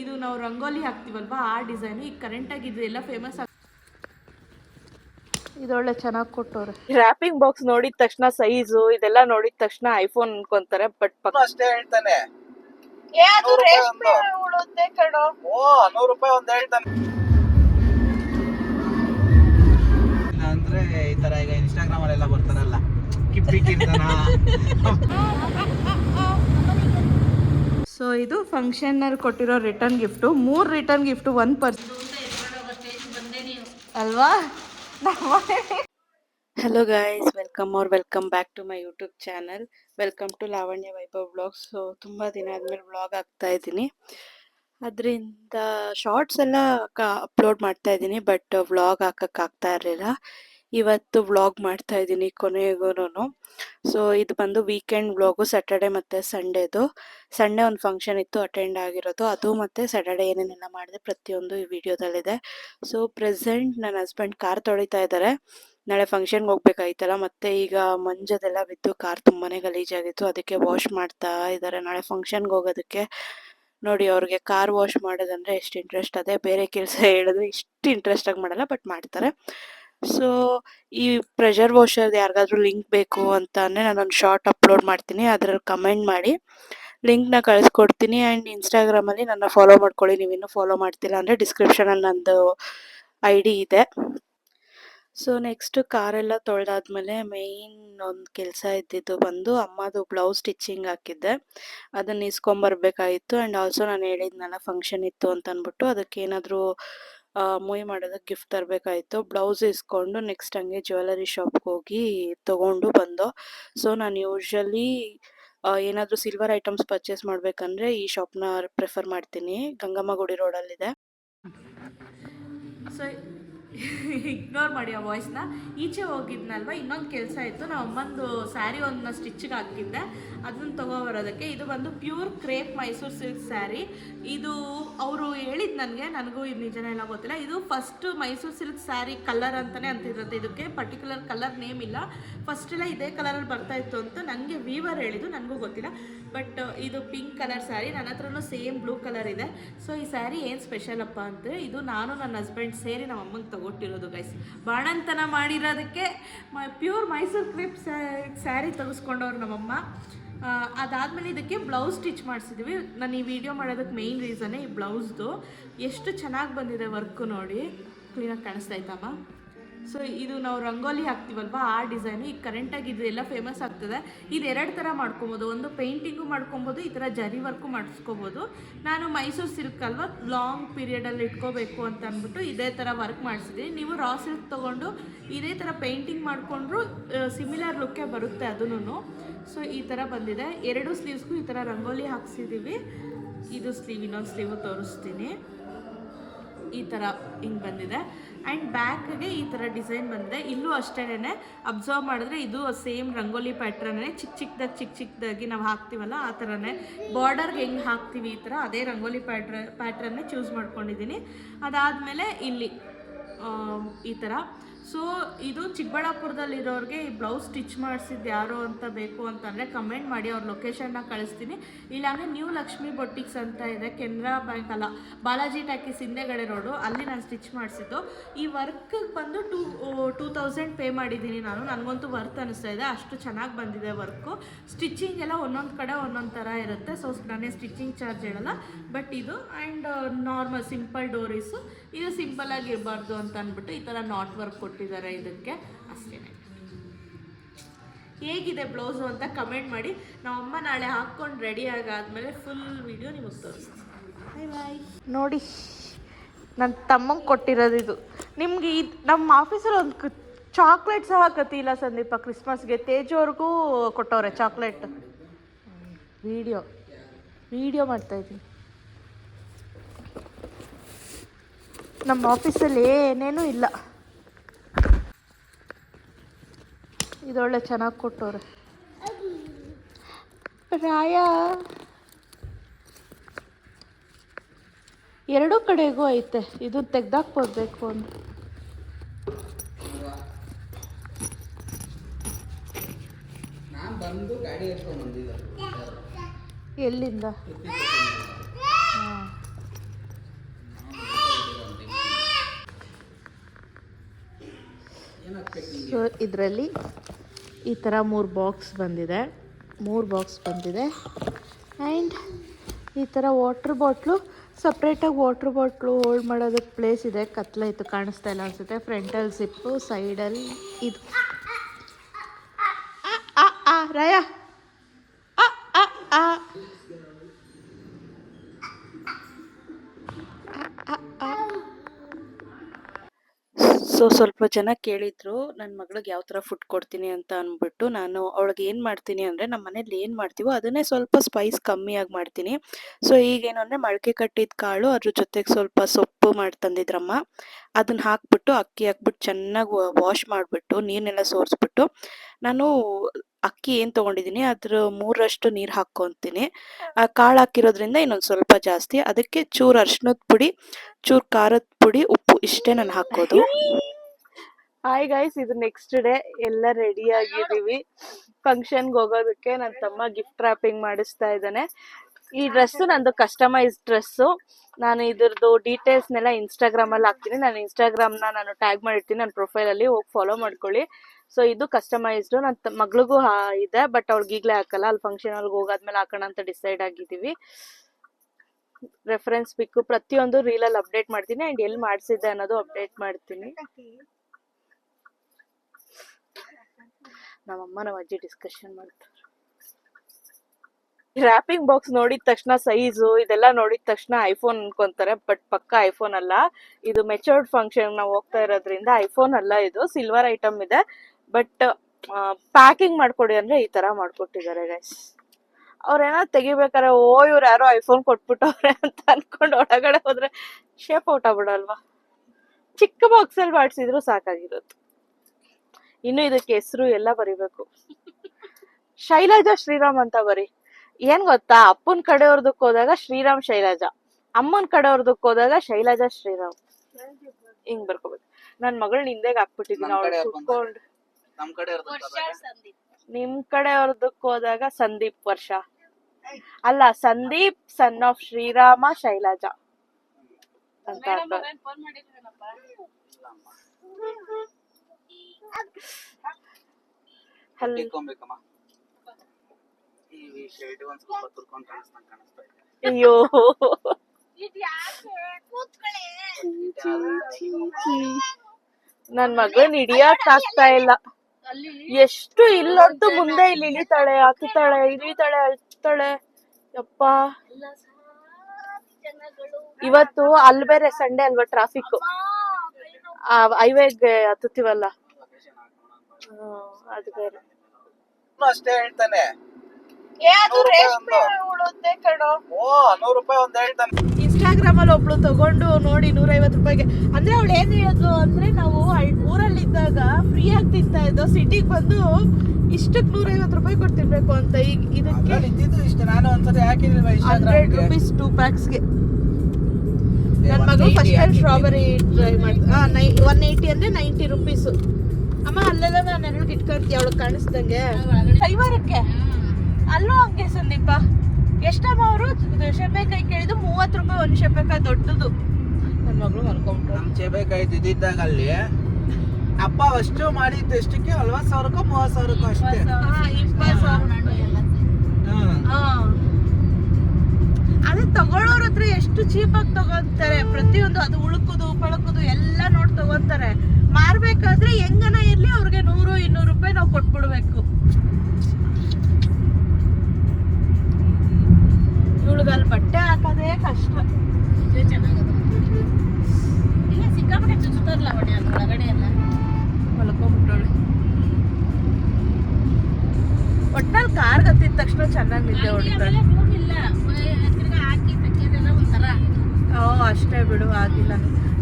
ಇದು ನಾವು ರಂಗೋಲಿ ಹಾಕ್ತೀವಲ್ವಾ? ಆ ಡಿಸೈನ್ ಈಗ ಕರೆಂಟಾಗಿ ಇದು ಎಲ್ಲ ಫೇಮಸ್ ಇದೊಳ್ಳೆ ಚೆನ್ನಾಗಿ ಕೊಟ್ಟವ್ರೆ. ರ್ಯಾಪಿಂಗ್ ಬಾಕ್ಸ್ ನೋಡಿದ ತಕ್ಷಣ ಸೈಜು ಇದೆಲ್ಲ ನೋಡಿದ ತಕ್ಷಣ ಐಫೋನ್ ಅನ್ಕೊಂತಾರೆ ಬಟ್ ಅಷ್ಟೇ ಹೇಳ್ತಾನೆ. ಅದು ನೂರು ರೂಪಾಯಿ ರೇಷ್ಮೆ ಒಂದು. ಉಳುತ್ತೆ ಕಣೋ. ಓ ನೂರು ರೂಪಾಯಿ ಒಂದ್ ಹೇಳ್ತಾನೆ. ಇಲ್ಲ ಅಂದ್ರೆ ಈ ತರ ಈಗ ಇನ್ಸ್ಟಾಗ್ರಾಮ್ ಅಲ್ಲೆಲ್ಲ ಬರ್ತಾರಲ್ಲ. ಕಿಪ್ಪಿ ಕೀರ್ತನ. ಸೊ ಇದು ಫಂಕ್ಷನ್ ಕೊಟ್ಟಿರೋ ರಿಟರ್ನ್ ಗಿಫ್ಟು ಮೂರು ರಿಟರ್ನ್ ಗಿಫ್ಟು ಒಂದು ಪರ್ಸ್ ಅಲ್ವಾ? Hello guys welcome or welcome back to my YouTube channel welcome to Lavanya Vaibhav blogs so ತುಂಬ ದಿನ ಆದಮೇಲೆ ಬ್ಲಾಗ್ ಆಗ್ತಾ ಇದ್ದೀನಿ. ಅದರಿಂದ ಶಾರ್ಟ್ಸ್ ಎಲ್ಲ ಅಪ್ಲೋಡ್ ಮಾಡ್ತಾ ಇದ್ದೀನಿ ಬಟ್ ವ್ಲಾಗ್ ಹಾಕಕ್ಕೆ ಆಗ್ತಾ ಇರಲಿಲ್ಲ. ಇವತ್ತು ವ್ಲಾಗ್ ಮಾಡ್ತಾ ಇದ್ದೀನಿ ಕೊನೆಗೂ ಸೊ ಇದು ಬಂದು ವೀಕೆಂಡ್ ವ್ಲಾಗು ಸ್ಯಾಟರ್ಡೆ ಮತ್ತು ಸಂಡೇದು ಸಂಡೇ ಒಂದು ಫಂಕ್ಷನ್ ಇತ್ತು ಅಟೆಂಡ್ ಆಗಿರೋದು. ಅದು ಮತ್ತು ಸ್ಯಾಟರ್ಡೆ ಏನೇನೆಲ್ಲ ಮಾಡಿದೆ ಪ್ರತಿಯೊಂದು ಈ ವಿಡಿಯೋದಲ್ಲಿದೆ ಸೊ ಪ್ರೆಸೆಂಟ್ ನನ್ನ ಹಸ್ಬೆಂಡ್ ಕಾರ್ ತೊಳಿತಾ ಇದ್ದಾರೆ ನಾಳೆ ಫಂಕ್ಷನ್ಗೆ ಹೋಗ್ಬೇಕಾಗಿತ್ತಲ್ಲ ಮತ್ತೆ ಈಗ ಮಂಜದೆಲ್ಲ ಬಿದ್ದು ಕಾರ್ ತುಂಬಾ ಗಲೀಜಾಗಿತ್ತು ಅದಕ್ಕೆ ವಾಶ್ ಮಾಡ್ತಾ ಇದ್ದಾರೆ ನಾಳೆ ಫಂಕ್ಷನ್ಗೆ ಹೋಗೋದಕ್ಕೆ. ನೋಡಿ, ಅವ್ರಿಗೆ ಕಾರ್ ವಾಶ್ ಮಾಡೋದಂದ್ರೆ ಎಷ್ಟು ಇಂಟ್ರೆಸ್ಟ್ ಅದೇ ಬೇರೆ ಕೆಲಸ ಹೇಳಿದ್ರೆ ಇಷ್ಟು ಇಂಟ್ರೆಸ್ಟಾಗಿ ಮಾಡಲ್ಲ ಬಟ್ ಮಾಡ್ತಾರೆ. ಸೊ ಈ ಪ್ರೆಷರ್ ವಾಷರ್ ಯಾರಿಗಾದ್ರೂ ಲಿಂಕ್ ಬೇಕು ಅಂತ ಅಂದರೆ ನಾನೊಂದು ಶಾರ್ಟ್ ಅಪ್ಲೋಡ್ ಮಾಡ್ತೀನಿ. ಅದ್ರಲ್ಲಿ ಕಮೆಂಟ್ ಮಾಡಿ. ಲಿಂಕ್ನ ಕಳಿಸ್ಕೊಡ್ತೀನಿ. ಆ್ಯಂಡ್ ಇನ್ಸ್ಟಾಗ್ರಾಮಲ್ಲಿ ನನ್ನ ಫಾಲೋ ಮಾಡ್ಕೊಳ್ಳಿ. ನೀವು ಇನ್ನೂ ಫಾಲೋ ಮಾಡ್ತಿಲ್ಲ ಅಂದರೆ ಡಿಸ್ಕ್ರಿಪ್ಷನಲ್ಲಿ ನಂದು ಐ ಡಿ ಇದೆ. ಸೊ ನೆಕ್ಸ್ಟ್ ಕಾರೆಲ್ಲ ತೊಳೆದಾದ್ಮೇಲೆ ಮೇಯ್ನ್ ಒಂದು ಕೆಲಸ ಇದ್ದಿದ್ದು ಬಂದು ಅಮ್ಮದು ಬ್ಲೌಸ್ ಸ್ಟಿಚಿಂಗ್ ಹಾಕಿದ್ದೆ. ಅದನ್ನು ಇಸ್ಕೊಂಬರ್ಬೇಕಾಗಿತ್ತು ಆ್ಯಂಡ್ ಆಲ್ಸೋ ನಾನು ಹೇಳಿದ್ನಲ್ಲ ಫಂಕ್ಷನ್ ಇತ್ತು ಅಂತ ಅಂದ್ಬಿಟ್ಟು ಅದಕ್ಕೆ ಏನಾದರೂ ಮೂವಿ ಮಾಡೋದಕ್ಕೆ ಗಿಫ್ಟ್ ತರಬೇಕಾಯಿತು. ಬ್ಲೌಸ್ ಇಸ್ಕೊಂಡು ನೆಕ್ಸ್ಟ್ ಹಂಗೆ ಜ್ಯುವೆಲರಿ ಶಾಪ್ಗೆ ಹೋಗಿ ತೊಗೊಂಡು ಬಂದೋ. ಸೊ ನಾನು ಯೂಶ್ವಲಿ ಏನಾದರೂ ಸಿಲ್ವರ್ ಐಟಮ್ಸ್ ಪರ್ಚೇಸ್ ಮಾಡಬೇಕಂದ್ರೆ ಈ ಶಾಪ್ನ ಪ್ರಿಫರ್ ಮಾಡ್ತೀನಿ. ಗಂಗಮ್ಮ ಗುಡಿ ರೋಡಲ್ಲಿದೆ ಸೊ ಇಗ್ನೋರ್ ಮಾಡಿ ಆ ವಾಯ್ಸ್ನ ಈಚೆ ಹೋಗಿದ್ನಲ್ವ, ಇನ್ನೊಂದು ಕೆಲಸ ಇತ್ತು. ನಾವು ಅಮ್ಮಂದು ಸ್ಯಾರಿ ಒಂದನ್ನ ಸ್ಟಿಚ್ಗೆ ಹಾಕಿದ್ದೆ ಅದನ್ನ ತೊಗೊಬರೋದಕ್ಕೆ ಇದು ಬಂದು pure crepe Mysore silk sari ಇದು ಅವರು ಹೇಳಿದ್ ನನಗೆ, ನನಗೂ ಇದು ನಿಜನ ಎಲ್ಲ ಗೊತ್ತಿಲ್ಲ. ಇದು first Mysore silk sari colour ಅಂತಲೇ ಅಂತಿರುತ್ತೆ. ಇದಕ್ಕೆ ಪರ್ಟಿಕ್ಯುಲರ್ ಕಲರ್ ನೇಮ್ ಇಲ್ಲ. ಫಸ್ಟ್ ಎಲ್ಲ ಇದೇ ಕಲರಲ್ಲಿ ಬರ್ತಾ ಇತ್ತು ಅಂತ ನನಗೆ ವೀವರ್ ಹೇಳಿದ್ದು, ನನಗೂ ಗೊತ್ತಿಲ್ಲ. ಬಟ್ ಇದು ಪಿಂಕ್ ಕಲರ್ ಸ್ಯಾರಿ ನನ್ನ ಹತ್ರನೂ ಸೇಮ್ ಬ್ಲೂ ಕಲರ್ ಇದೆ. ಸೊ ಈ ಸ್ಯಾರಿ ಏನು ಸ್ಪೆಷಲ್ ಅಪ್ಪ ಅಂದರೆ ಇದು ನಾನು ನನ್ನ ಹಸ್ಬೆಂಡ್ ಸೇರಿ ನಮ್ಮ ಅಮ್ಮಂಗೆ ತಗೊಟ್ಟಿರೋದು ಗೈಸ್ ಬಾಣಂತನ ಮಾಡಿರೋದಕ್ಕೆ ಪ್ಯೂರ್ ಮೈಸೂರು ಕ್ರಿಪ್ ಸ್ಯಾರಿ ತೆಗೆಸ್ಕೊಂಡವ್ರು ನಮ್ಮಮ್ಮ. ಅದಾದಮೇಲೆ ಅದಾದ್ಮೇಲೆ ಇದಕ್ಕೆ ಬ್ಲೌಸ್ ಸ್ಟಿಚ್ ಮಾಡಿಸಿದ್ವಿ. ನಾನು ಈ ವಿಡಿಯೋ ಮಾಡೋದಕ್ಕೆ ಮೇಯ್ನ್ ರೀಸನ್ನೇ ಈ ಬ್ಲೌಸ್ದು ಎಷ್ಟು ಚೆನ್ನಾಗಿ ಬಂದಿದೆ ವರ್ಕು ನೋಡಿ. ಕ್ಲೀನಾಗಿ ಕಾಣಿಸ್ತಾ ಇತ್ತಮ್ಮ? ಸೊ ಇದು ನಾವು ರಂಗೋಲಿ ಹಾಕ್ತೀವಲ್ವಾ? ಆ ಡಿಸೈನು ಈಗ ಕರೆಂಟಾಗಿ ಇದು ಎಲ್ಲ ಫೇಮಸ್ ಆಗ್ತದೆ. ಇದು ಎರಡು ಥರ ಮಾಡ್ಕೊಬೋದು. ಒಂದು ಪೇಂಟಿಂಗು ಮಾಡ್ಕೊಬೋದು, ಈ ಥರ ಜರಿ ವರ್ಕು ಮಾಡಿಸ್ಕೋಬೋದು. ನಾನು ಮೈಸೂರು ಸಿಲ್ಕ್ ಅಲ್ವಾ? ಲಾಂಗ್ ಪೀರಿಯಡಲ್ಲಿ ಇಟ್ಕೋಬೇಕು ಅಂತ ಅಂದ್ಬಿಟ್ಟು ಇದೇ ಥರ ವರ್ಕ್ ಮಾಡಿಸಿದ್ದೀನಿ. ನೀವು ರಾ ಸಿಲ್ಕ್ ತೊಗೊಂಡು ಇದೇ ಥರ ಪೇಂಟಿಂಗ್ ಮಾಡಿಕೊಂಡ್ರು ಸಿಮಿಲರ್ ಲುಕ್ಕೇ ಬರುತ್ತೆ ಅದನ್ನು. ಸೊ ಈ ಥರ ಬಂದಿದೆ. ಎರಡು ಸ್ಲೀವ್ಸ್ಗೂ ಈ ಥರ ರಂಗೋಲಿ ಹಾಕ್ಸಿದ್ದೀವಿ ಇದು ಸ್ಲೀವ್ ಇನ್ನೊಂದು ಸ್ಲೀವು ತೋರಿಸ್ತೀನಿ. ಈ ಥರ ಹಿಂಗೆ ಬಂದಿದೆ. ಆ್ಯಂಡ್ ಬ್ಯಾಕ್ಗೆ ಈ ಥರ ಡಿಸೈನ್ ಬಂದಿದೆ. ಇಲ್ಲೂ ಅಷ್ಟೇನೆ ಅಬ್ಸರ್ವ್ ಮಾಡಿದ್ರೆ ಇದು ಸೇಮ್ ರಂಗೋಲಿ ಪ್ಯಾಟ್ರನ್ನೇ ಚಿಕ್ಕ ಚಿಕ್ಕದಾಗಿ ಚಿಕ್ಕ ಚಿಕ್ಕದಾಗಿ ನಾವು ಹಾಕ್ತೀವಲ್ಲ ಆ ಥರನೇ ಬಾರ್ಡರ್ಗೆ ಹೆಂಗೆ ಹಾಕ್ತೀವಿ ಈ ಥರ ಅದೇ ರಂಗೋಲಿ ಪ್ಯಾಟ್ರ, ಪ್ಯಾಟ್ರನ್ನೇ ಚೂಸ್ ಮಾಡ್ಕೊಂಡಿದ್ದೀನಿ. ಅದಾದಮೇಲೆ ಇಲ್ಲಿ ಈ ಥರ ಸೊ ಇದು ಚಿಕ್ಕಬಳ್ಳಾಪುರದಲ್ಲಿರೋರಿಗೆ ಈ ಬ್ಲೌಸ್ ಸ್ಟಿಚ್ ಮಾಡಿಸಿದ್ದು ಯಾರು ಅಂತ ಬೇಕು ಅಂತಂದರೆ ಕಮೆಂಟ್ ಮಾಡಿ ಅವ್ರ ಲೊಕೇಶನ್ನ ಕಳಿಸ್ತೀನಿ. ಇಲ್ಲಾಂದರೆ ನ್ಯೂ ಲಕ್ಷ್ಮಿ ಬೊಟ್ಟಿಕ್ಸ್ ಅಂತ ಇದೆ, ಕೆನರಾ ಬ್ಯಾಂಕ್ ಅಲ್ಲ, ಬಾಲಾಜಿ ಟ್ಯಾಕಿಸ್ ಹಿಂದೆಗಡೆ ರೋಡು ಅಲ್ಲಿ ನಾನು ಸ್ಟಿಚ್ ಮಾಡಿಸಿದ್ದು. ಈ ವರ್ಕಿಗೆ ಬಂದು ಟೂ ಟೂ ತೌಸಂಡ್ ಪೇ ಮಾಡಿದ್ದೀನಿ ನಾನು, ನನಗಂತೂ ವರ್ತ್ ಅನಿಸ್ತಾ ಇದೆ, ಅಷ್ಟು ಚೆನ್ನಾಗಿ ಬಂದಿದೆ ವರ್ಕು ಸ್ಟಿಚಿಂಗ್ ಎಲ್ಲ ಒಂದೊಂದು ಕಡೆ ಒಂದೊಂದು ಥರ ಇರುತ್ತೆ ಸೊ ನಾನೇ ಸ್ಟಿಚಿಂಗ್ ಚಾರ್ಜ್ ಹೇಳಲ್ಲ ಬಟ್ ಇದು ಆ್ಯಂಡ್ ನಾರ್ಮಲ್ ಸಿಂಪಲ್ ಡೋರೀಸು ಇದು ಸಿಂಪಲ್ ಇರಬಾರ್ದು ಅಂತ ಅಂದ್ಬಿಟ್ಟು ಈ ಥರ ನಾಟ್ ವರ್ಕ್ ಕೊಟ್ಟಿದ್ದಾರೆ ಇದಕ್ಕೆ. ಅಷ್ಟೇ. ಹೇಗಿದೆ ಬ್ಲೌಸು ಅಂತ ಕಮೆಂಟ್ ಮಾಡಿ. ನಮ್ಮಮ್ಮ ನಾಳೆ ಹಾಕ್ಕೊಂಡು ರೆಡಿ ಆಗಾದ್ಮೇಲೆ ಫುಲ್ ವಿಡಿಯೋ ನಿಮಗೆ ತೋರಿಸ್ತೀನಿ. ಬಾಯ್ ಬಾಯ್ ನೋಡಿ ನನ್ನ ತಮ್ಮಂಗೆ ಕೊಟ್ಟಿರೋದು ಇದು. ನಿಮ್ಗೆ ಇದು ನಮ್ಮ ಆಫೀಸಲ್ಲಿ ಒಂದು ಚಾಕ್ಲೇಟ್ ಸಹ ಕತಿಲ್ಲ ಸಂದೀಪ ಕ್ರಿಸ್ಮಸ್ಗೆ ತೇಜವ್ರಿಗೂ ಕೊಟ್ಟವ್ರೆ ಚಾಕ್ಲೇಟ್ ವಿಡಿಯೋ ವಿಡಿಯೋ ಮಾಡ್ತಾಯಿದ್ದೀನಿ ನಮ್ಮ ಆಫೀಸಲ್ಲಿ ಏನೇನೂ ಇಲ್ಲ. ಇದೊಳ್ಳೆ ಚೆನ್ನಾಗಿ ಕೊಟ್ಟವ್ರೆ. ರಾಯ ಎರಡು ಕಡೆಗೂ ಐತೆ. ಇದನ್ನ ಕೊಡಬೇಕು ಅಂತ. ಎಲ್ಲಿಂದ? ಇದರಲ್ಲಿ ಈ ಥರ ಮೂರು ಬಾಕ್ಸ್ ಬಂದಿದೆ. ಮೂರು ಬಾಕ್ಸ್ ಬಂದಿದೆ. ಆ್ಯಂಡ್ ಈ ಥರ ವಾಟ್ರ್ ಬಾಟ್ಲು ಸಪ್ರೇಟಾಗಿ ವಾಟ್ರ್ ಬಾಟ್ಲು ಹೋಲ್ಡ್ ಮಾಡೋದಕ್ಕೆ ಪ್ಲೇಸ್ ಇದೆ. ಕತ್ಲಾಯ್ತು ಕಾಣಿಸ್ತಾ ಇಲ್ಲ ಅನಿಸುತ್ತೆ. ಫ್ರಂಟಲ್ಲಿ ಸಿಪ್ಪು ಸೈಡಲ್ಲಿ ಇದು. ಆ, ಆ, ಆ, ರಾಯ. ಆ, ಸೊ ಸ್ವಲ್ಪ ಜನ ಕೇಳಿದ್ರು ನನ್ನ ಮಗಳಿಗೆ ಯಾವ ಥರ ಫುಡ್ ಕೊಡ್ತೀನಿ ಅಂತ ಅಂದ್ಬಿಟ್ಟು ನಾನು ಅವಳಿಗೆ ಏನು ಮಾಡ್ತೀನಿ ಅಂದರೆ ನಮ್ಮ ಮನೇಲಿ ಏನು ಮಾಡ್ತೀವೋ ಅದನ್ನೇ ಸ್ವಲ್ಪ ಸ್ಪೈಸ್ ಕಮ್ಮಿಯಾಗಿ ಮಾಡ್ತೀನಿ. ಸೊ ಈಗೇನು ಅಂದರೆ ಮೊಳಕೆ ಕಟ್ಟಿದ ಕಾಳು ಅದ್ರ ಜೊತೆಗೆ ಸ್ವಲ್ಪ ಸೊಪ್ಪು ಮಾಡಿ ತಂದಿದ್ರಮ್ಮ. ಅದನ್ನ ಹಾಕ್ಬಿಟ್ಟು, ಅಕ್ಕಿ ಹಾಕ್ಬಿಟ್ಟು ಚೆನ್ನಾಗಿ ವಾಶ್ ಮಾಡಿಬಿಟ್ಟು ನೀರನ್ನೆಲ್ಲ ಸೋರಿಸ್ಬಿಟ್ಟು, ನಾನು ಅಕ್ಕಿ ಏನು ತೊಗೊಂಡಿದ್ದೀನಿ ಅದ್ರ ಮೂರಷ್ಟು ನೀರು ಆ, ಕಾಳು ಹಾಕಿರೋದ್ರಿಂದ ಇನ್ನೊಂದು ಸ್ವಲ್ಪ ಜಾಸ್ತಿ. ಅದಕ್ಕೆ ಚೂರು ಅರ್ಶಿನದ ಪುಡಿ, ಚೂರು ಖಾರದ ಪುಡಿ, ಉಪ್ಪು ಇಷ್ಟೇ ನಾನು ಹಾಕೋದು. ಹಾಯ್ ಗೈಸ್ ಇದು ನೆಕ್ಸ್ಟ್ ಡೇ ಎಲ್ಲ ರೆಡಿ ಆಗಿದ್ದೀವಿ. ಫಂಕ್ಷನ್ಗೆ ಹೋಗೋದಕ್ಕೆ ನನ್ನ ತಮ್ಮ ಗಿಫ್ಟ್ ರ್ಯಾಪಿಂಗ್ ಮಾಡಿಸ್ತಾ ಇದ್ದಾನೆ. ಈ ಡ್ರೆಸ್ಸು ನಂದು ಕಸ್ಟಮೈಸ್ ಡ್ರೆಸ್ಸು ನಾನು ಇದ್ರದ್ದು ಡೀಟೇಲ್ಸ್ನೆಲ್ಲ ಇನ್ಸ್ಟಾಗ್ರಾಮಲ್ಲಿ ಹಾಕ್ತೀನಿ. ನಾನು ಇನ್ಸ್ಟಾಗ್ರಾಮ್ನ ನಾನು ಟ್ಯಾಗ್ ಮಾಡಿರ್ತೀನಿ. ನನ್ನ ಪ್ರೊಫೈಲಲ್ಲಿ ಹೋಗಿ ಫಾಲೋ ಮಾಡ್ಕೊಳ್ಳಿ. ಸೊ ಇದು ಕಸ್ಟಮೈಸ್ಡ್ ನನ್ನ ಮಗಳಿಗೂ ಇದೆ ಬಟ್ ಅವ್ಳಿಗೆ ಈಗಲೇ ಹಾಕಲ್ಲ. ಅಲ್ಲಿ ಫಂಕ್ಷನ್ ಅಲ್ಲಿ ಹೋಗಾದ್ಮೇಲೆ ಹಾಕೋಣ ಅಂತ ಡಿಸೈಡ್ ಆಗಿದ್ದೀವಿ. ರೆಫರೆನ್ಸ್ ಪಿಕ್ಕು ಪ್ರತಿಯೊಂದು ರೀಲಲ್ಲಿ ಅಪ್ಡೇಟ್ ಮಾಡ್ತೀನಿ ಆ್ಯಂಡ್ ಎಲ್ಲಿ ಮಾಡಿಸಿದ್ದೆ ಅನ್ನೋದು ಅಪ್ಡೇಟ್ ಮಾಡ್ತೀನಿ. ನಮ್ಮಮ್ಮ ನಮ್ಮ ಅಜ್ಜಿ ಡಿಸ್ಕಷನ್ ಮಾಡ್ತಾರೆ. ರ್ಯಾಪಿಂಗ್ ಬಾಕ್ಸ್ ನೋಡಿದ ತಕ್ಷಣ ಸೈಜು ಇದೆಲ್ಲ ನೋಡಿದ ತಕ್ಷಣ ಐಫೋನ್ ಅನ್ಕೊಂತಾರೆ ಬಟ್ ಪಕ್ಕ ಐಫೋನ್ ಅಲ್ಲ. ಇದು ಮೆಚೂರ್ಡ್ ಫಂಕ್ಷನ್ ನಾವು ಹೋಗ್ತಾ ಇರೋದ್ರಿಂದ ಐಫೋನ್ ಅಲ್ಲ ಇದು. ಸಿಲ್ವರ್ ಐಟಮ್ ಇದೆ. ಬಟ್ ಪ್ಯಾಕಿಂಗ್ ಮಾಡ್ಕೊಡಿ ಅಂದ್ರೆ ಈ ತರ ಮಾಡ್ಕೊಟ್ಟಿದ್ದಾರೆ ಗೈಸ್ ಅವ್ರೇನೋ ತೆಗಿಬೇಕಾರೆ ಓ ಇವ್ರು ಯಾರೋ ಐಫೋನ್ ಕೊಟ್ಬಿಟ್ಟವ್ರೆ ಅಂತ ಅನ್ಕೊಂಡು ಒಳಗಡೆ ಹೋದ್ರೆ ಶೇಪ್ ಔಟ್ ಆಗ್ಬಿಡಲ್ವಾ? ಚಿಕ್ಕ ಬಾಕ್ಸ್ ಅಲ್ಲಿ ಬಾಡಿಸಿದ್ರು ಸಾಕಾಗಿರೋದು. ಇನ್ನು ಇದಕ್ಕೆ ಹೆಸರು ಎಲ್ಲ ಬರಿಬೇಕು. ಶೈಲಜಾ ಶ್ರೀರಾಮ್ ಅಂತ ಬರಿ. ಏನ್ ಗೊತ್ತಾ? ಅಪ್ಪನ್ ಕಡೆಯವ್ರದಕ್ ಹೋದಾಗ ಶ್ರೀರಾಮ್ ಶೈಲಜಾ. ಅಮ್ಮನ್ ಕಡೆಯವ್ರದಕ್ ಹೋದಾಗ ಶೈಲಜಾ ಶ್ರೀರಾಮ್. ಹಿಂಗ್ ಬರ್ಕೋಬೇಕು ನನ್ ಮಗಳ್ ಹಿಂದೆಗ್ ಹಾಕ್ಬಿಟ್ಟಿದ್ದೀನಿ. ಅವಳು ಕುತ್ಕೊಂಡು ನಮ್ ಕಡೆ ನಿಮ್ ನಿಮ್ ಕಡೆಯವ್ರದಕ್ ಹೋದಾಗ ಸಂದೀಪ್ ವರ್ಷ. ಅಲ್ಲ ಸಂದೀಪ್ ಸನ್ ಆಫ್ ಶ್ರೀರಾಮ ಶೈಲಜಾ. ಅಂತ ಅಯ್ಯೋ. ನನ್ ಮಗನ್ ಹಿಡಿಯಕ್ ಆಗ್ತಾ ಇಲ್ಲ. ಎಷ್ಟು ಇಲ್ಲೊಂದು ಮುಂದೆ ಇಲ್ಲಿ ಇಳಿತಾಳೆ ಹತ್ತುತ್ತಾಳೆ ಇಳಿತಾಳೆ ಅಳ್ತಾಳೆ ಯಪ್ಪ. ಇವತ್ತು ಅಲ್ಲಿ ಬೇರೆ ಸಂಡೇ ಅಲ್ವಾ ಟ್ರಾಫಿಕ್ ಹೈವೇಗೆ ಹತ್ತುತ್ತೀವಲ್ಲ? ಹ್ಮ್, ಅದು ಬೇರೆ. ಅಷ್ಟೇ ಹೇಳ್ತಾನೆ. ಓ ನೂರು ರೂಪಾಯಿ ಒಂದ್ ಹೇಳ್ತಾನೆ. ಅಲ್ಲಿ ಒಬ್ಳು ತಗೊಂಡು ನೋಡಿ ನೂರೈವತ್ತು ರೂಪಾಯಿಗೆ. ಅಂದ್ರೆ ಅವಳು ಏನ್ ಹೇಳಿದ್ಲು ಅಂದ್ರೆ ನಾವು ಊರಲ್ಲಿ ಇದ್ದಾಗ ಫ್ರೀ ಆಗಿ ತಿಂತಾ ಇದ್ದೋ ಸಿಟಿಗೆ ಬಂದು ಇಷ್ಟಕ್ ನೂರೈವತ್ತು ರೂಪಾಯಿ ಕೊಡ್ತಿರ್ಬೇಕು ಅಂತ ಈಗ ಇದಕ್ಕೆ ಇಷ್ಟ. ನಾನು ಹಂಡ್ರೆಡ್ ರುಪೀಸ್ ಟೂ ಪ್ಯಾಕ್ಸ್ಗೆ ನನ್ನ ಮಗಳು ಫಸ್ಟ್ ಟೈಮ್ ಸ್ಟ್ರಾಬೆರಿ ಟ್ರೈ ಮಾಡ್ತಾ ಒನ್ ಏಯ್ಟಿ ಅಂದ್ರೆ ನೈಂಟಿ ರುಪೀಸ್ ಅಮ್ಮ ಅಲ್ಲೆಲ್ಲ ನಾನು ಎರಡು ಇಟ್ಕೊಂತೀಯ? ಅವಳು ಕಾಣಿಸ್ದಂಗೆ. ಕೈವಾರಕ್ಕೆ ಅಲ್ಲೂ ಹಂಗೆ ಸಂದೀಪ. ಎಷ್ಟಮ್ಮ ಅವರು? ಸೇಬೆಕಾಯಿ ಕೇಳಿದ್ದು ಮೂವತ್ತು ರೂಪಾಯಿ ಒಂದು ಶೆಬೆಕಾಯಿ ದೊಡ್ಡದು. ನನ್ನ ಮಗಳು ಮಲ್ಕೊಂಡ್ರು ನಮ್ಮ ಚೆಬೇಕಾಯಿ ಇದ್ದಿದ್ದಾಗ ಅಲ್ಲಿ ಅಪ್ಪ ಅಷ್ಟು ಮಾಡಿದ್ದು ಎಷ್ಟಕ್ಕೆ ನಲ್ವತ್ ಸಾವಿರಕ್ಕೂ ಮೂವತ್ತು ಸಾವಿರಕ್ಕೂ ಅಷ್ಟೇ. ಇಪ್ಪತ್ತು ಹ್ಮ್ ಅದೇ ತಗೊಳ್ಳೋರ ಹತ್ರ ಎಷ್ಟು ಚೀಪಾಗಿ ತಗೊಂತಾರೆ ಪ್ರತಿಯೊಂದು ಅದು ಉಳುಕುದು ಪಳಕುದು ಎಲ್ಲ ನೋಡಿ ತಗೋತಾರೆ ಮಾರ್ಬೇಕಾದ್ರೆ ಹೆಂಗನ ಇರ್ಲಿ ಅವ್ರಿಗೆ ನೂರು ಇನ್ನೂರು ರೂಪಾಯಿ ನಾವು ಕೊಟ್ಬಿಡ್ಬೇಕು. ಇವಳಿಗಲ್ಲಿ ಬಟ್ಟೆ ಹಾಕೋದೇ ಕಷ್ಟ. ಸಿಕ್ಕಾಪಟ್ಟೆ ಚುಚ್ಚುತ್ತಲ್ಲ ಒಡೆ ಅದು ಒಳಗಡೆ ಎಲ್ಲ. ಮಲ್ಕೊಂಡ್ಬಿಟ್ಟವಳೆ ಒಟ್ನಲ್ಲಿ ಕಾರ್ ಹತ್ತಿದ ತಕ್ಷಣ ಚೆನ್ನಾಗಿ ನಿದ್ದೆ ಹೊಡಿತಾಳೆ. ಇಲ್ಲ. ಓ ಅಷ್ಟೇ ಬಿಡು ಆಗಿಲ್ಲ.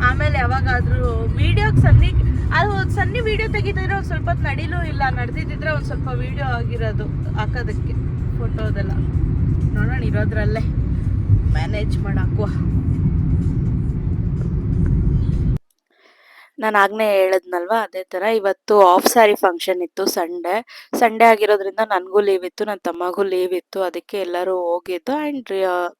ಆಮೇಲೆ ಯಾವಾಗಾದ್ರೂ ವಿಡಿಯೋಗೆ ಸನ್ನಿ ಅದು ಸನ್ನಿ ವಿಡಿಯೋ ತೆಗಿತಿದ್ರೆ ಒಂದು ಸ್ವಲ್ಪ ಹೊತ್ತು ನಡಿಲೂ ಇಲ್ಲ. ನಡೆದಿದ್ದಿದ್ರೆ ಒಂದು ಸ್ವಲ್ಪ ವಿಡಿಯೋ ಆಗಿರೋದು ಹಾಕೋದಕ್ಕೆ ಫೋಟೋದೆಲ್ಲ ನೋಡೋಣ ಇರೋದ್ರಲ್ಲೇ ಮ್ಯಾನೇಜ್ ಮಾಡಾಕುವ. ನಾನು ಆಗ್ನೇ ಹೇಳದ್ನಲ್ವಾ, ಅದೇ ತರ ಇವತ್ತು ಆಫ್ ಸ್ಯಾರಿ ಫಂಕ್ಷನ್ ಇತ್ತು ಸಂಡೇ ಸಂಡೇ ಆಗಿರೋದ್ರಿಂದ ನನಗೂ ಲೀವ್ ಇತ್ತು ನನ್ನ ತಮ್ಮಗೂ ಲೀವ್ ಇತ್ತು, ಅದಕ್ಕೆ ಎಲ್ಲರೂ ಹೋಗಿದ್ದು ಆ್ಯಂಡ್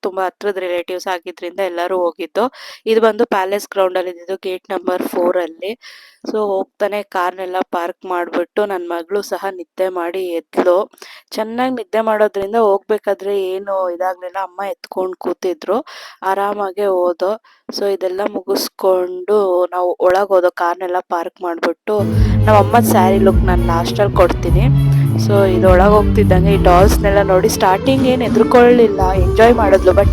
ತುಂಬಾ ಹತ್ರದ ರಿಲೇಟಿವ್ಸ್ ಆಗಿದ್ರಿಂದ ಎಲ್ಲರೂ ಹೋಗಿದ್ದು. ಇದು ಬಂದು ಪ್ಯಾಲೇಸ್ ಗ್ರೌಂಡಲ್ಲಿ ಇದ್ದಿದ್ದು ಗೇಟ್ ನಂಬರ್ ಫೋರಲ್ಲಿ ಸೊ ಹೋಗ್ತಾನೆ ಕಾರ್ನೆಲ್ಲ ಪಾರ್ಕ್ ಮಾಡಿಬಿಟ್ಟು ನನ್ನ ಮಗಳು ಸಹ ನಿದ್ದೆ ಮಾಡಿ ಎದ್ಲು. ಚೆನ್ನಾಗಿ ನಿದ್ದೆ ಮಾಡೋದ್ರಿಂದ ಹೋಗ್ಬೇಕಾದ್ರೆ ಏನು ಇದಾಗ್ಲಿಲ್ಲ, ಅಮ್ಮ ಎತ್ಕೊಂಡು ಕೂತಿದ್ರು. ಆರಾಮಾಗೆ ಹೋದೋ. ಸೊ ಇದೆಲ್ಲ ಮುಗಿಸ್ಕೊಂಡು ನಾವು ಒಳಗೆ ಹೋದೋ ಕಾರ್ನೆಲ್ಲ ಪಾರ್ಕ್ ಮಾಡಿಬಿಟ್ಟು ನಮ್ಮ ಅಮ್ಮನ ಸ್ಯಾರಿ ಲುಕ್ ನಾನು ಲಾಸ್ಟಲ್ಲಿ ಕೊಡ್ತೀನಿ. ಸೊ ಇದು ಒಳಗೆ ಹೋಗ್ತಿದ್ದಂಗೆ ಈ ಡಾಲ್ಸ್ನೆಲ್ಲ ನೋಡಿ ಸ್ಟಾರ್ಟಿಂಗ್ ಏನು ಎದ್ರುಕೊಳ್ಳಿಲ್ಲ ಎಂಜಾಯ್ ಮಾಡಿದ್ಲು ಬಟ್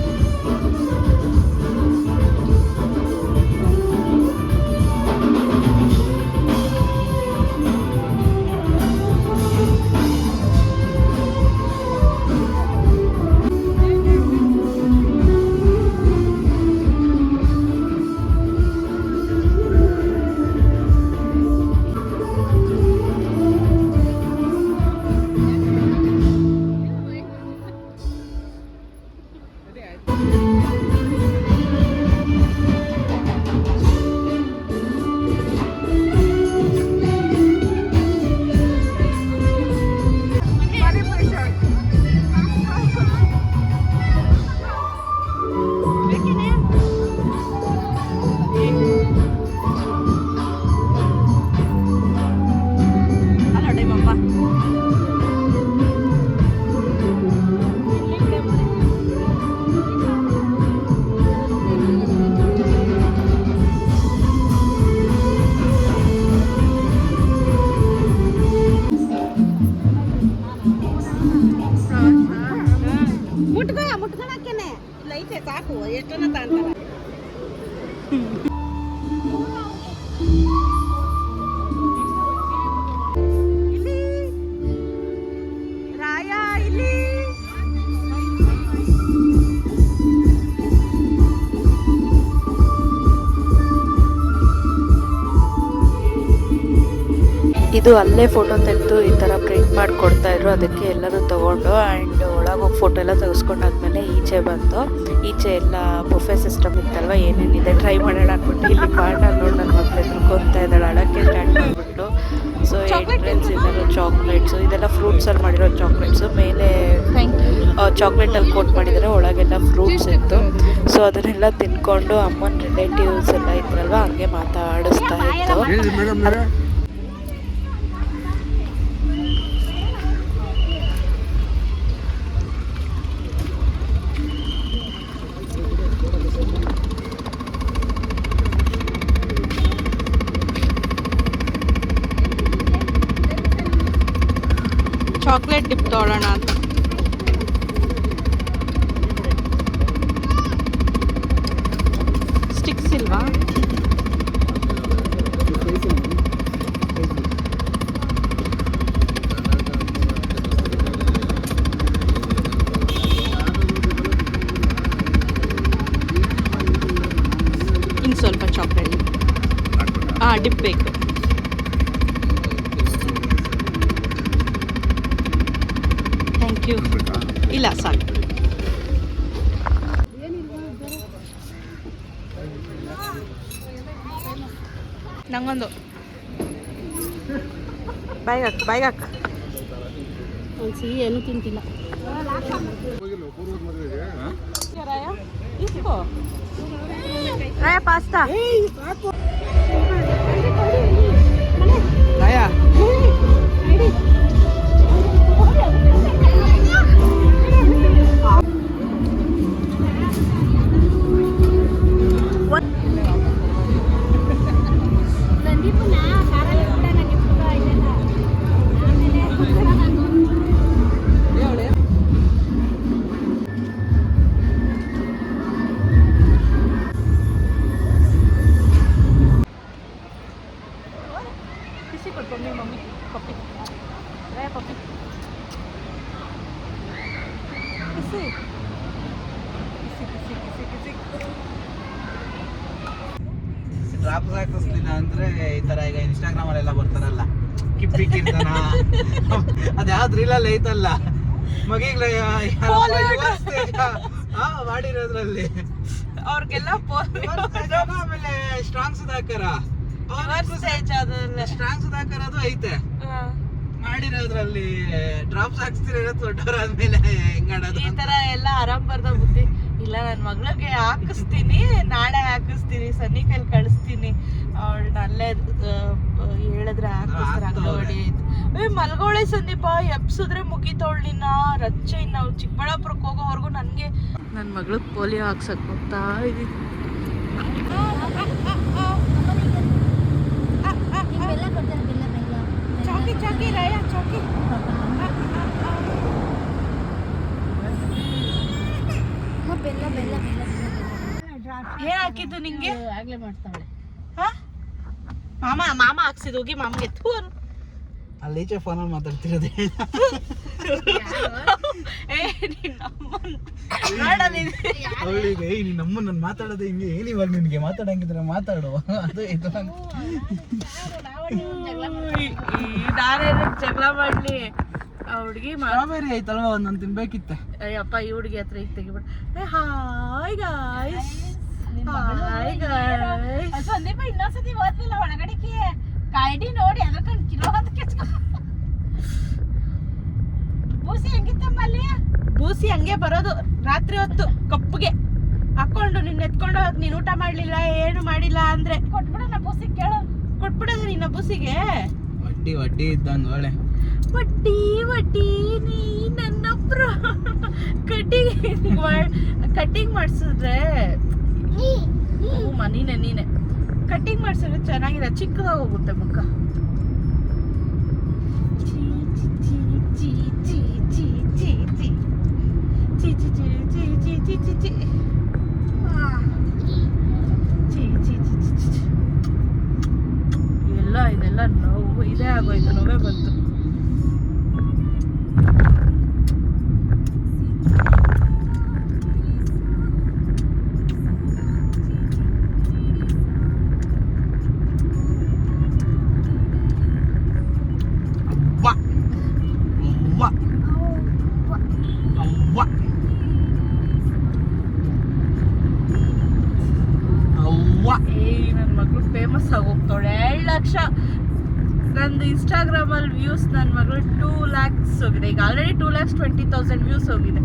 ಇದು ಅಲ್ಲೇ ಫೋಟೋ ತೆಗೆದು ಈ ಥರ ಪ್ರಿಂಟ್ ಮಾಡಿ ಕೊಡ್ತಾ ಇದ್ರು. ಅದಕ್ಕೆ ಎಲ್ಲರೂ ತೊಗೊಂಡು ಆ್ಯಂಡ್ ಒಳಗೆ ಹೋಗಿ ಫೋಟೋ ಎಲ್ಲ ತೆಗೆಸ್ಕೊಂಡಾದ್ಮೇಲೆ ಈಚೆ ಬಂತು ಈಚೆ ಎಲ್ಲ ಬುಫೆ ಸಿಸ್ಟಮ್ ಇತ್ತಲ್ವ ಏನೇನಿದೆ ಟ್ರೈ ಮಾಡೋಣ ಅಂದ್ಬಿಟ್ಟು ಇಲ್ಲಿ ಕಾರ್ಡಲ್ಲಿ ನೋಡಿ ನನ್ನ ಮಕ್ಳು ಕೊಡ್ತಾ ಇದ್ದಾಳೆ. ಅಳಕ್ಕೆ ಸ್ಟಾರ್ಟ್ ಮಾಡಿಬಿಟ್ಟು ಸೊ ಎಂಟ್ರೆನ್ಸ್ ಇದೆಲ್ಲ ಚಾಕ್ಲೇಟ್ಸು ಇದೆಲ್ಲ ಫ್ರೂಟ್ಸಲ್ಲಿ ಮಾಡಿರೋ ಚಾಕ್ಲೇಟ್ಸು ಮೇಲೆ ಚಾಕ್ಲೇಟಲ್ಲಿ ಕೋಟ್ ಮಾಡಿದರೆ ಒಳಗೆಲ್ಲ ಫ್ರೂಟ್ಸ್ ಇತ್ತು. ಸೊ ಅದನ್ನೆಲ್ಲ ತಿನ್ಕೊಂಡು ಅಮ್ಮನ ರಿಲೇಟಿವ್ಸ್ ಎಲ್ಲ ಇದ್ರಲ್ವ ಹಂಗೆ ಮಾತಾಡಿಸ್ತಾ ಇತ್ತು. ಚಾಕ್ಲೇಟ್ ಡಿಪ್ ತೊಗೊಳ್ಳೋಣ ಅಂತ ಸ್ಟಿಕ್ಸ್ ಇಲ್ವಾ ಇನ್ನು ಸ್ವಲ್ಪ ಚಾಕ್ಲೇಟ್ ಹಾಂ ಡಿಪ್ ಬೇಕು ಥ್ಯಾಂಕ್ ಯು ಇಲ್ಲ ಸಾಕು. ನಂಗೊಂದು. ಬಾಯ್ಗೆ ಹಾಕು ಬಾಯ್ಗೆ ಹಾಕು ಅವ್ನು ಸಿಹಿ ಏನು ತಿಂತಿಲ್ಲ. ರಾಯ ಇಸ್ಕೋ ರಾಯ ಪಾಸ್ತಾ ರಾಯ. ಇನ್ಸ್ಟಾಗ್ರಾಮ್ ಅಲ್ಲೆಲ್ಲ ಬರ್ತಾರಲ್ಲ. ಕಿಪ್ಪಿ ಕೀರ್ತನ? ಅದ್ಯಾವ್ದು ರೀಲಲ್ಲಿ ಐತಲ್ಲ? ಮಗಿಗ್ಲ ಮಾಡಿರೋದ್ರಲ್ಲಿ. ಅವ್ರಿಗೆಲ್ಲ ಆಮೇಲೆ ಸ್ಟ್ರಾಂಗ್ ಸುಧಾಕರ. ಸ್ಟ್ರಾಂಗ್ ಸುಧಾಕರ ಅದು ಐತೆ. ಮಾಡಿರೋದ್ರಲ್ಲಿ ಡ್ರಾಪ್ಸ್ ಹಾಕ್ಸ್ತಿರೋ ದೊಡ್ಡವರಾದ್ಮೇಲೆ ಹೆಂಗಾಡೋದು ಈ ತರ ಎಲ್ಲ ಆರಾಮ್ ಬರ್ದ ಬುದ್ಧಿ. ಇಲ್ಲ ನನ್ನ ಮಗಳಿಗೆ ಹಾಕಿಸ್ತೀನಿ ನಾಳೆ ಹಾಕಿಸ್ತೀನಿ ಸನ್ನಿ ಕೈಲಿ ಕಳಿಸ್ತೀನಿ. ಅವಳನ್ನ ಅಲ್ಲೇ ಹೇಳಿದ್ರೆ ಹಾಕಿಸ್ತಾರೆ ಅಂಗನವಾಡಿ ಏ ಮಲ್ಗೋಳೆ ಸಂದೀಪ ಎಪ್ಸಿದ್ರೆ ಮುಗಿತವಳು ನಿನ್ನ ರಚ್ಚೆ ನಾವು ಚಿಕ್ಕಬಳ್ಳಾಪುರಕ್ಕೆ ಹೋಗೋವರೆಗೂ ನನಗೆ. ನನ್ನ ಮಗಳಿಗೆ ಪೋಲಿಯೋ ಹಾಕ್ಸಕ್ ಹೋಗ್ತಾ ಇದೀನಿ. ಚಾಕಿ ಚಾಕಿ ರಾಯ ಚಾಕಿ. ಏನ್ ಹಾಕಿದ್ದು ನಿಂಗೆ? ಆಗ್ಲೇ ಮಾಡ್ತಾಳೆ. ಹಾ? ಮಾಮ ಮಾಮ ಹಾಕ್ಸಿದ್ ಹೋಗಿ ಮಾಮಗೆ. ಅನ್ನು. ಅಲ್ಲಿ ಈಚೆ ಫೋನಲ್ಲಿ ಮಾತಾಡ್ತಿರೋದೇ ಏ ನಿನ್ನ ಅಮ್ಮನ್. ನೋಡಲ್ಲಿ ಅವಳಿಗೆ ಏಯ್ ನೀನ್ ನಮ್ಮ ನನ್ ಮಾತಾಡೋದು ಹಿಂಗೆ. ಏನ್ ಇವಾಗ ನಿನ್ಗೆ ಮಾತಾಡಂಗಿದ್ರೆ ಮಾತಾಡು. ಅದು ಇದು. ನಾನೇನು ಜಗಳ ಮಾಡ್ಲಿ. ಆ ಹುಡ್ಗಿ ಸ್ಟ್ರಾಬೆರಿ ಐತಲ್ವಾ ಒಂದೊಂದು ತಿನ್ಬೇಕಿತ್ತೆ. ಅಯ್ಯಪ್ಪ ಈ ಹುಡುಗಿ ಹತ್ರ ಈಗ ತೆಗಿಬಿಡು. ಏ hi guys hi guys Sandeepa ಇನ್ನೊಂದ್ಸತಿ ಓದ್ಲಿಲ್ಲ ಒಳಗಡೆಗೆ ಕಾಯ್ಡಿ ನೋಡಿ ಅದ್ರಕೊಂಡು ಕಿಲೋ ಅಂತ ಕೆಚ್ಕೊ ಬೂಸಿ ಹೆಂಗಿತ್ತಮ್ಮ ಅಲ್ಲಿ? ಬೂಸಿ ಹಂಗೆ ಬರೋದು ರಾತ್ರಿ ಹೊತ್ತು ಕಪ್ಪಗೆ. ಹಾಕೊಂಡು ನಿನ್ನ ಎತ್ಕೊಂಡು ಹೋಗ್ ನೀನು ಊಟ ಮಾಡಲಿಲ್ಲ ಏನು ಮಾಡಿಲ್ಲ ಅಂದ್ರೆ. ಕೊಟ್ಬಿಡೋಣ ಬೂಸಿ ಕೇಳು. ಕೊಟ್ಬಿಡೋದು ನಿನ್ನ ಬೂಸಿಗೆ. ವಡ್ಡಿ ವಡ್ಡಿ ಇದ್ದಂಗೆ ಒಳ್ಳೆ. ವಡ್ಡಿ ವಟ್ಟಿ ನೀ ನನ್ನ ಕಟಿಂಗ್ ಕಟಿಂಗ್ ಮಾಡಿಸಿದ್ರೆ ನೀನೆ ನೀನೆ ಕಟಿಂಗ್ ಮಾಡಿಸಿದ್ರೆ ಚೆನ್ನಾಗಿದೆ ಚಿಕ್ಕದಾಗ ಹೋಗುತ್ತೆ ಮುಖ ಚೀ, ಚೀ, ಚೀ, ಚೀ, ಚೀ, ಚೀ, ಚೀ. ಚೀ, ಚೀ, ಚೀ, ಚೀ, ಚೀ, ಚೀ, ಚೀ, ಚೀ. ಆ. ಚೀ, ಚೀ, ಚೀ, ಚೀ, ಚೀ, ಚೀ. ಎಲ್ಲ ಇದೆಲ್ಲ ನೋವು ಇದೇ ಆಗೋಯ್ತು ನೋವೇ ಬಂತು ಫೇಮಸ್ ಆಗಿ ಹೋಗ್ತಾಳೆ ಎರಡು ಲಕ್ಷ. ನಂದು ಇನ್ಸ್ಟಾಗ್ರಾಮಲ್ಲಿ ವ್ಯೂಸ್ ನನ್ನ ಮಗಳು ಟೂ ಲ್ಯಾಕ್ಸ್ ಹೋಗಿದೆ. ಈಗ already two lakhs twenty thousand views ಹೋಗಿದೆ.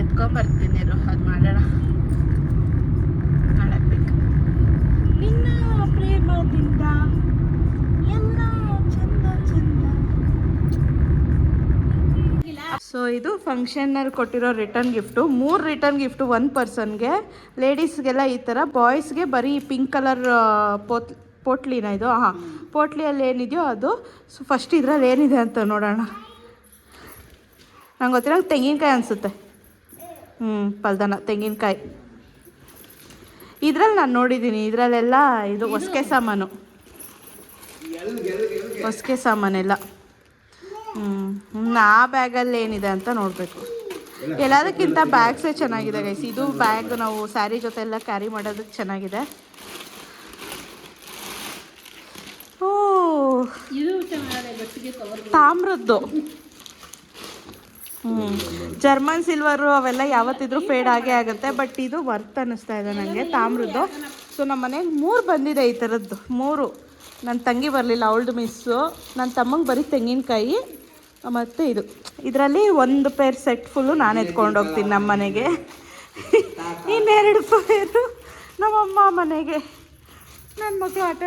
ಎತ್ಕೊಂಬರ್ತೀನಿ ರೋ ಅದು ಮಾಡೋಣ. ಮಾಡಬೇಕು. ನಿನ್ನ ಪ್ರೇಮದಿಂದ ಎಲ್ಲ ಚಂದ ಚಂದ. ಸೊ ಇದು ಫಂಕ್ಷನ್ನಲ್ಲಿ ಕೊಟ್ಟಿರೋ ರಿಟರ್ನ್ ಗಿಫ್ಟು ಮೂರು ರಿಟರ್ನ್ ಗಿಫ್ಟು ಒನ್ ಪರ್ಸನ್ಗೆ ಲೇಡೀಸ್ಗೆಲ್ಲ ಈ ಥರ ಬಾಯ್ಸ್ಗೆ ಬರೀ ಪಿಂಕ್ ಕಲರ್ ಪೋತ್ ಪೋಟ್ಲಿನ ಇದು? ಹಾಂ ಪೋಟ್ಲಿಯಲ್ಲಿ ಏನಿದೆಯೋ ಅದು. ಸೊ ಫಸ್ಟ್ ಇದರಲ್ಲಿ ಏನಿದೆ ಅಂತ ನೋಡೋಣ. ನಂಗೆ ಗೊತ್ತಿರೋ ತೆಂಗಿನಕಾಯಿ ಅನಿಸುತ್ತೆ. ಹ್ಞೂ ಪಲ್ದನ ತೆಂಗಿನಕಾಯಿ. ಇದ್ರಲ್ಲಿ ನಾನು ನೋಡಿದ್ದೀನಿ ಇದರಲ್ಲೆಲ್ಲ ಇದು ಹೊಸಕೆ ಸಾಮಾನು. ಹೊಸಕೆ ಸಾಮಾನೆಲ್ಲ. ಹ್ಞೂ ಆ ಬ್ಯಾಗಲ್ಲಿ ಏನಿದೆ ಅಂತ ನೋಡಬೇಕು. ಎಲ್ಲದಕ್ಕಿಂತ ಬ್ಯಾಗ್ಸೇ ಚೆನ್ನಾಗಿದೆ ಗೈಸ್ ಇದು ಬ್ಯಾಗ್ ನಾವು ಸ್ಯಾರಿ ಜೊತೆ ಎಲ್ಲ ಕ್ಯಾರಿ ಮಾಡೋದಕ್ಕೆ ಚೆನ್ನಾಗಿದೆ. ಓ ತಾಮ್ರದ್ದು. ಜರ್ಮನ್ ಸಿಲ್ವರು ಅವೆಲ್ಲ ಯಾವತ್ತಿದ್ರೂ ಫೇಡ್ ಆಗೇ ಆಗುತ್ತೆ ಬಟ್ ಇದು ವರ್ತ್ ಅನ್ನಿಸ್ತಾ ಇದೆ ನನಗೆ ತಾಮ್ರದ್ದು. ಸೊ ನಮ್ಮ ಮನೆಗೆ ಮೂರು ಬಂದಿದೆ ಈ ಥರದ್ದು ಮೂರು. ನನ್ನ ತಂಗಿ ಬರಲಿಲ್ಲ ಅವಳ್ದು ಮಿಸ್ಸು. ನನ್ನ ತಮ್ಮಂಗೆ ಬರೀ ತೆಂಗಿನಕಾಯಿ ಮತ್ತು ಇದು. ಇದರಲ್ಲಿ ಒಂದು ಪೇರ್ ಸೆಟ್ ಫುಲ್ಲು ನಾನು ಎತ್ಕೊಂಡು ಹೋಗ್ತೀನಿ ನಮ್ಮ ಮನೆಗೆ. ಇನ್ನೆರಡು ಪೇರು ನಮ್ಮಮ್ಮ ಮನೆಗೆ. ನನ್ನ ಮಗಳು ಆಟ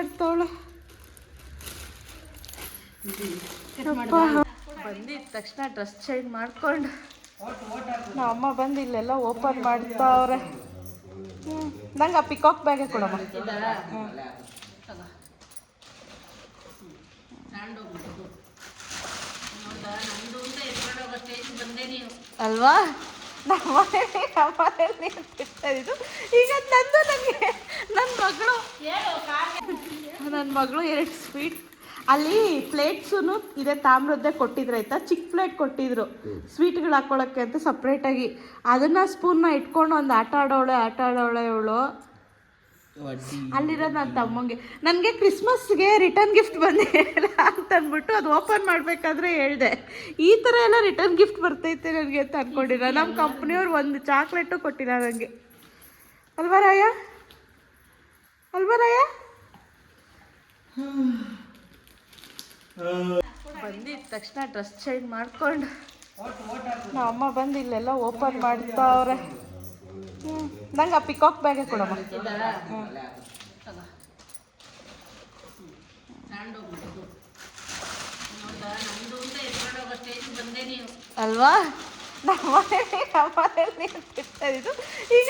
ಬಂದಿದ್ದ ತಕ್ಷಣ ಡ್ರೆಸ್ ಚೇಂಜ್ ಮಾಡ್ಕೊಂಡು ನಮ್ಮ ಅಮ್ಮ ಬಂದು ಇಲ್ಲೆಲ್ಲ ಓಪನ್ ಮಾಡ್ತಾವ್ರೆ ಹ್ಞೂ ನಂಗೆ ಆ ಪಿಕಾಕ್ ಬ್ಯಾಗೆ ಕೊಡಮ್ಮ. ಹ್ಞೂ ಅಲ್ವಾ? ನಮ್ಮ ಇದ್ದು ಈಗ ನಂದು ನನಗೆ ನನ್ನ ಮಗಳು. ನನ್ನ ಮಗಳು ಎರಡು ಸ್ವೀಟ್ ಅಲ್ಲಿ ಪ್ಲೇಟ್ಸು ಇದೆ ತಾಮ್ರದ್ದೇ ಕೊಟ್ಟಿದ್ರು ಆಯ್ತಾ? ಚಿಕ್ಕ ಪ್ಲೇಟ್ ಕೊಟ್ಟಿದ್ರು. ಸ್ವೀಟ್ಗಳು ಹಾಕೊಳಕ್ಕೆ ಅಂತ ಸಪ್ರೇಟಾಗಿ. ಅದನ್ನ ಸ್ಪೂನ್ನ ಇಟ್ಕೊಂಡು ಒಂದು ಆಟ ಆಡೋಳೆ ಆಟ ಆಡೋಳೆ ಇವಳು ಅಲ್ಲಿರೋದು ನನ್ನ ತಮ್ಮಂಗೆ. ನನಗೆ ಕ್ರಿಸ್ಮಸ್ಗೆ ರಿಟರ್ನ್ ಗಿಫ್ಟ್ ಬಂದೆ ಅಂತ ಅಂದ್ಬಿಟ್ಟು ಅದು ಓಪನ್ ಮಾಡಬೇಕಾದ್ರೆ ಹೇಳಿದೆ. ಈ ಥರ ಎಲ್ಲ ರಿಟರ್ನ್ ಗಿಫ್ಟ್ ಬರ್ತೈತೆ ನನಗೆ ಅಂತ ಅಂದ್ಕೊಂಡಿಲ್ಲ ನಮ್ಮ ಕಂಪ್ನಿಯವ್ರು ಒಂದು ಚಾಕ್ಲೇಟು ಕೊಟ್ಟಿಲ್ಲ ನನಗೆ ಅಲ್ವರಾಯ? ಅಲ್ವರಾಯ? ಅಲ್ವಾ ರಾಯ ಬಂದಿದ್ದ ತಕ್ಷಣ ಡ್ರೆಸ್ ಚೇಂಜ್ ಮಾಡ್ಕೊಂಡು ನಮ್ಮ ಅಮ್ಮ ಬಂದು ಇಲ್ಲೆಲ್ಲ ಓಪನ್ ಮಾಡ್ತಾವ್ರೆ ಹ್ಞೂ ನಂಗೆ ಆ ಪಿಕಾಕ್ ಬ್ಯಾಗೆ ಕೊಡಮ್ಮ. ಅಲ್ವಾ? ನಮ್ಮ ಮನೇಲಿ ನಮ್ಮ ಮನೇಲಿ ಈಗ